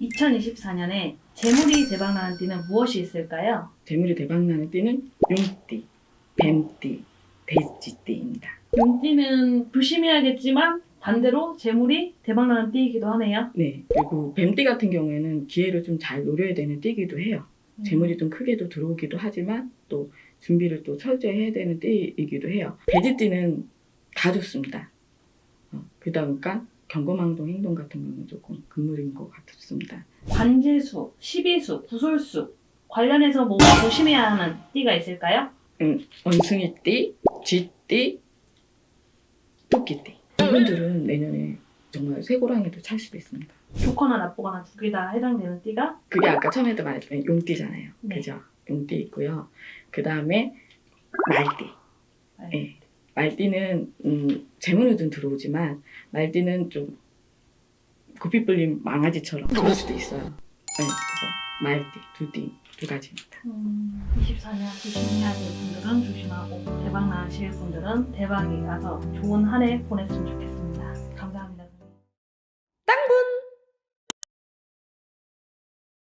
2024년에 재물이 대박나는 띠는 무엇이 있을까요? 재물이 대박나는 띠는 용띠, 뱀띠, 돼지띠입니다. 용띠는 조심해야겠지만 반대로 재물이 대박나는 띠이기도 하네요. 네. 그리고 뱀띠 같은 경우에는 기회를 좀 잘 노려야 되는 띠이기도 해요. 재물이 좀 크게도 들어오기도 하지만 또 준비를 또 철저히 해야 되는 띠이기도 해요. 돼지띠는 다 좋습니다. 어, 그러다 보니까 경거망동 행동 같은 경우는 조금 금물인 것 같습니다. 관제수, 십이수, 구솔수 관련해서 뭐 조심해야 하는 띠가 있을까요? 원숭이띠, 쥐띠, 토끼띠. 이분들은 내년에 정말 쇠고랑이도 찰 수도 있습니다. 좋거나 나쁘거나 두 개 다 해당되는 띠가 그게 아까 처음에도 말했지만 용띠잖아요. 네. 그죠? 용띠 있고요. 그 다음에 말띠. 네. 말띠는 음, 재물은 좀 들어오지만 말띠는 좀 고삐 불린 망아지처럼 그럴 수도 있어요. 네, 그래서 말띠, 두띠 두 가지입니다. 음, 24년 조심해야 될 분들은 조심하고 대박 나실 분들은 대박이 나서 좋은 한 해 보냈으면 좋겠습니다. 감사합니다. 땅분